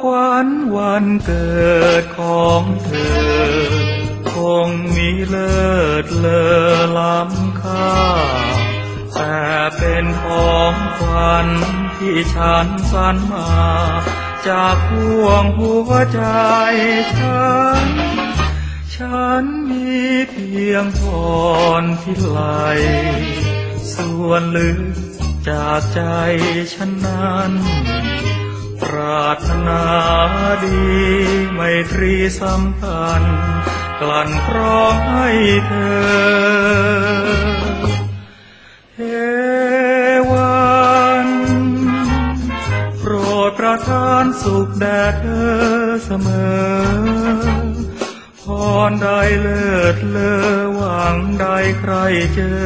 ขวัญวันเกิดของเธอ คงมีเลิศเลอล้ำค่า แต่เป็นของขวัญที่ฉันสรรมา จากห่วงหัวใจฉัน ฉันมีเพียงพรพิไหล ส่วนลึกจากใจฉันนั้น ปรารถนาดีไม่ตรีสัมพันธ์ กลั่นกรองให้เธอเทวันโปรดประทานสุขแด่เธอเสมอพรใดเลิศเลอหวังใดใครเจอ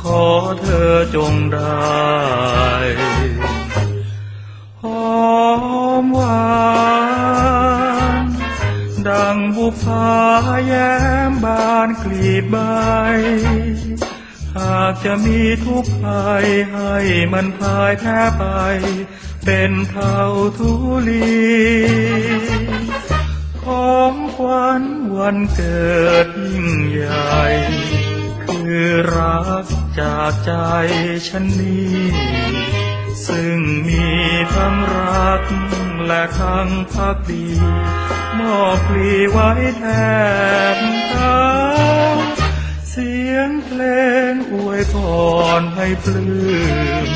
ขอเธอจงได้านดังบุพาแย้มบานกลีบใบ หากจะมีทุกข์ภัยให้มันพายแพ้ไป เป็นเท่าทุลีของขวัญวันเกิดยิ่งใหญ่ คือรักจากใจฉันนี้ ซึ่งมีทั้งรัก และทั้งพักดีมอบปลีไว้แทนเท้าเสียงเพลงอวยพรให้ปลื้ม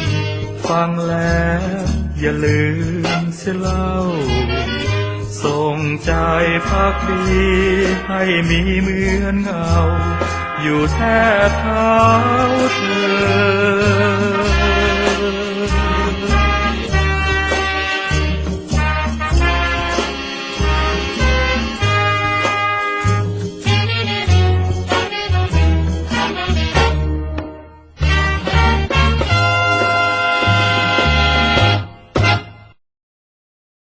ฟังแล้วอย่าลืมเสียเล่าส่งใจพักดีให้มีเหมือนเงา อยู่แทบเท้าเธอ